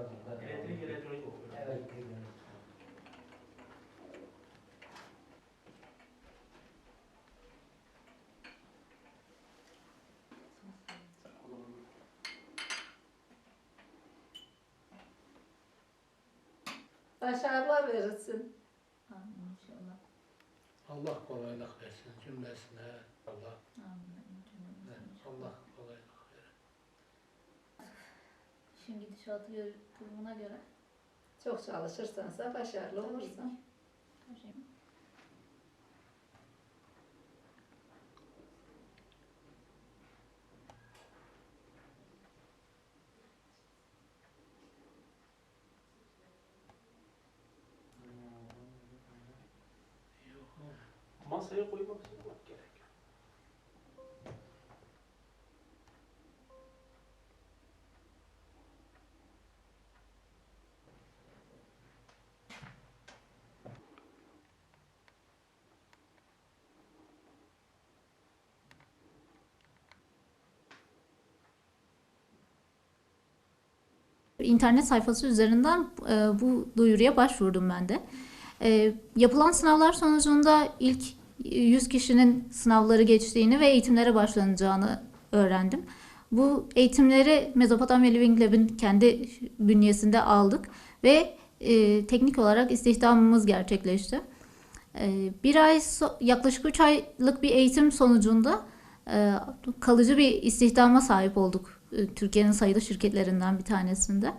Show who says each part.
Speaker 1: Elektrik elektronik okuyor.
Speaker 2: Evet. Başarılar verirsin.
Speaker 3: Amin inşallah.
Speaker 4: Allah kolaylık versin cümlesine. Allah,
Speaker 3: Amin.
Speaker 4: Allah kolaylık versin.
Speaker 3: İşin gidişatı gör, durumuna göre.
Speaker 2: Çok çalışırsansa başarılı
Speaker 3: Tabii
Speaker 2: olursun.
Speaker 3: ki. Şey.
Speaker 4: Yok.
Speaker 1: Masaya koymak istemek gerekiyor.
Speaker 3: İnternet sayfası üzerinden e, bu duyuruya başvurdum ben de. E, yapılan sınavlar sonucunda ilk 100 kişinin sınavları geçtiğini ve eğitimlere başlanacağını öğrendim. Bu eğitimleri Mezopotamya Living Lab'in kendi bünyesinde aldık ve e, teknik olarak istihdamımız gerçekleşti. E, bir ay, so- yaklaşık 3 aylık bir eğitim sonucunda kalıcı bir istihdama sahip olduk. E, Türkiye'nin sayılı şirketlerinden bir tanesinde.